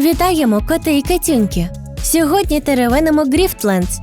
Вітаємо, коти і китюньки! Сьогодні теревенимо Гріфтлендс.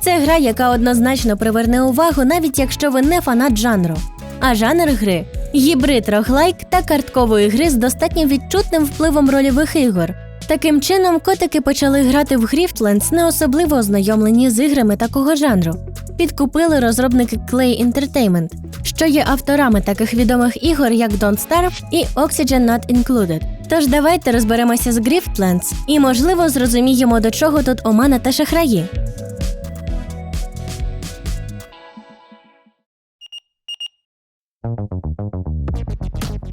Це гра, яка однозначно приверне увагу, навіть якщо ви не фанат жанру. А жанр гри гібрид роглайк та карткової гри з достатньо відчутним впливом рольових ігор. Таким чином, котики почали грати в Гріфтлендс, не особливо ознайомлені з іграми такого жанру. Підкупили розробники Clay Entertainment, що є авторами таких відомих ігор, як Don't Starve і Oxygen Not Included. Тож давайте розберемося з Гріфтлендс і, можливо, зрозуміємо, до чого тут омана та шахраї.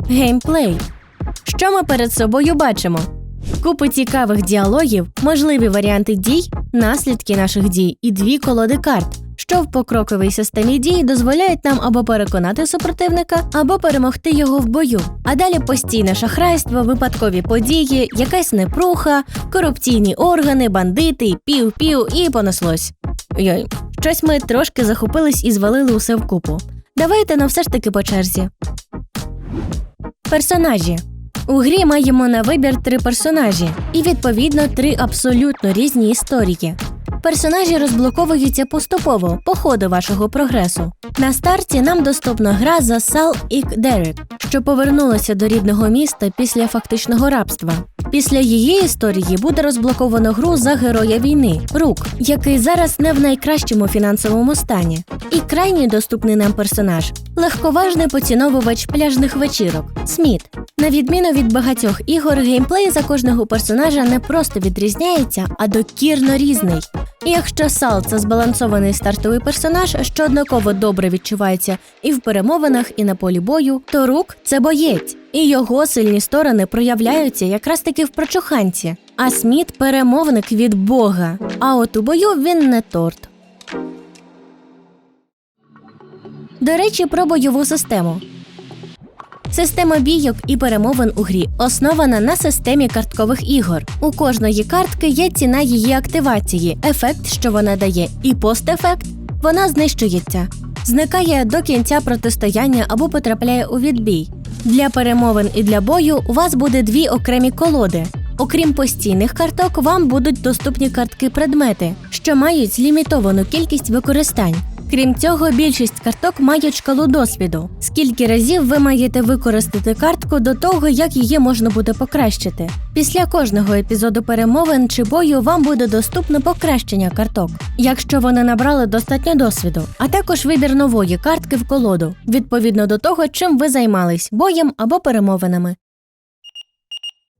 Геймплей. Що ми перед собою бачимо? Купи цікавих діалогів, можливі варіанти дій, наслідки наших дій і дві колоди карт, що в покроковій системі дій дозволяють нам або переконати супротивника, або перемогти його в бою. А далі постійне шахрайство, випадкові події, якась непруха, корупційні органи, бандити, пів-пів і понеслось. Йой, щось ми трошки захопились і звалили усе вкупу. Давайте на все ж таки по черзі. Персонажі. У грі маємо на вибір три персонажі і відповідно три абсолютно різні історії. Персонажі розблоковуються поступово по ходу вашого прогресу. На старті нам доступна гра за Сал Ік Дерек, що повернулася до рідного міста після фактичного рабства. Після її історії буде розблоковано гру за героя війни Рук, який зараз не в найкращому фінансовому стані. І крайній доступний нам персонаж легковажний поціновувач пляжних вечірок Сміт. На відміну від багатьох ігор, геймплей за кожного персонажа не просто відрізняється, а докірно різний. Якщо Сал це збалансований стартовий персонаж, що однаково добре відчувається і в перемовинах, і на полі бою, то рук це боєць, і його сильні сторони проявляються якраз таки в прочуханці. А Сміт перемовник від Бога. А от у бою він не торт. До речі, про бойову систему. Система бійок і перемовин у грі основана на системі карткових ігор. У кожної картки є ціна її активації, ефект, що вона дає, і постефект вона знищується, зникає до кінця протистояння або потрапляє у відбій. Для перемовин і для бою у вас буде дві окремі колоди. Окрім постійних карток, вам будуть доступні картки-предмети, що мають лімітовану кількість використань. Крім цього, більшість карток мають шкалу досвіду. Скільки разів ви маєте використати картку до того, як її можна буде покращити. Після кожного епізоду перемовин чи бою вам буде доступно покращення карток, якщо вони набрали достатньо досвіду, а також вибір нової картки в колоду, відповідно до того, чим ви займались боєм або перемовинами.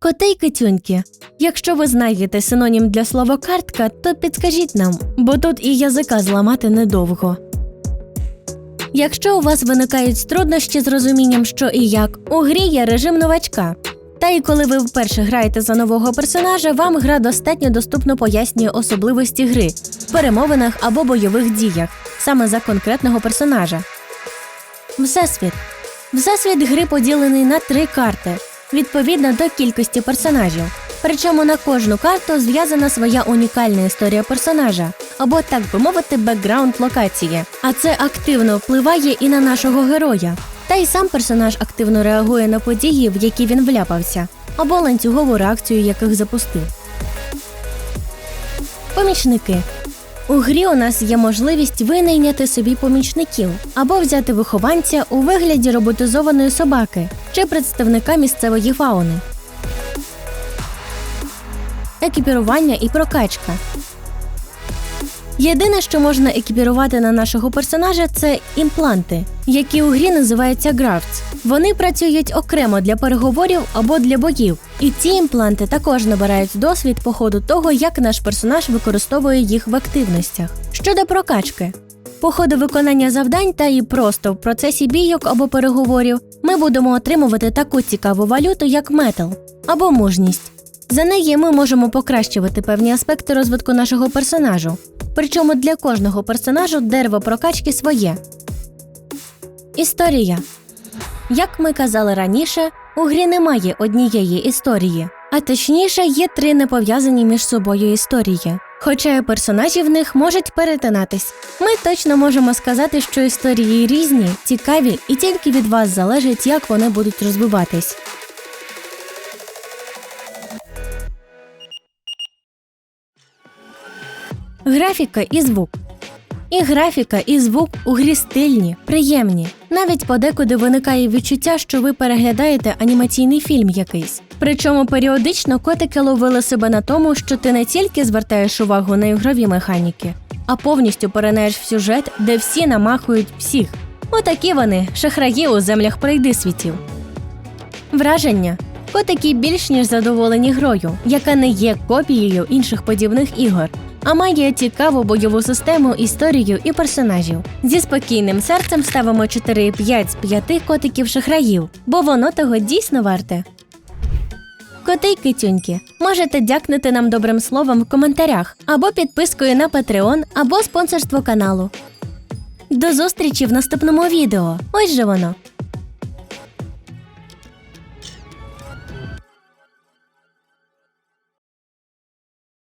Коти й китюньки. Якщо ви знаєте синонім для слова картка, то підскажіть нам, бо тут і язика зламати недовго. Якщо у вас виникають труднощі з розумінням, що і як, у грі є режим новачка. Та і коли ви вперше граєте за нового персонажа, вам гра достатньо доступно пояснює особливості гри в перемовинах або бойових діях, саме за конкретного персонажа. Всесвіт. Всесвіт гри поділений на три карти відповідно до кількості персонажів. Причому на кожну карту зв'язана своя унікальна історія персонажа, або, так би мовити, бекграунд локації. А це активно впливає і на нашого героя. Та й сам персонаж активно реагує на події, в які він вляпався, або ланцюгову реакцію, яких запустив. Помічники у грі у нас є можливість винайняти собі помічників або взяти вихованця у вигляді роботизованої собаки чи представника місцевої фауни. Екіпірування і прокачка. Єдине, що можна екіпірувати на нашого персонажа, це імпланти, які у грі називаються графтс. Вони працюють окремо для переговорів або для боїв, і ці імпланти також набирають досвід по ходу того, як наш персонаж використовує їх в активностях. Щодо прокачки. По ходу виконання завдань та і просто в процесі бійок або переговорів ми будемо отримувати таку цікаву валюту, як метал або мужність. За неї ми можемо покращувати певні аспекти розвитку нашого персонажу. Причому для кожного персонажу дерево прокачки своє. Історія. Як ми казали раніше, у грі немає однієї історії, а точніше, є три непов'язані між собою історії. Хоча і персонажі в них можуть перетинатись. Ми точно можемо сказати, що історії різні, цікаві, і тільки від вас залежить, як вони будуть розвиватись. Графіка і звук і графіка, і звук у грі стильні, приємні. Навіть подекуди виникає відчуття, що ви переглядаєте анімаційний фільм якийсь. Причому періодично котики ловили себе на тому, що ти не тільки звертаєш увагу на ігрові механіки, а повністю перенеш в сюжет, де всі намахують всіх. Отакі вони, шахраї у землях пройди світів. Враження. Котики більш ніж задоволені грою, яка не є копією інших подібних ігор, а має цікаву бойову систему, історію і персонажів. Зі спокійним серцем ставимо 4-5 з 5 котиків шахраїв, бо воно того дійсно варте. Коти й китюньки, можете дякнути нам добрим словом в коментарях або підпискою на Patreon, або спонсорство каналу. До зустрічі в наступному відео. Ось же воно.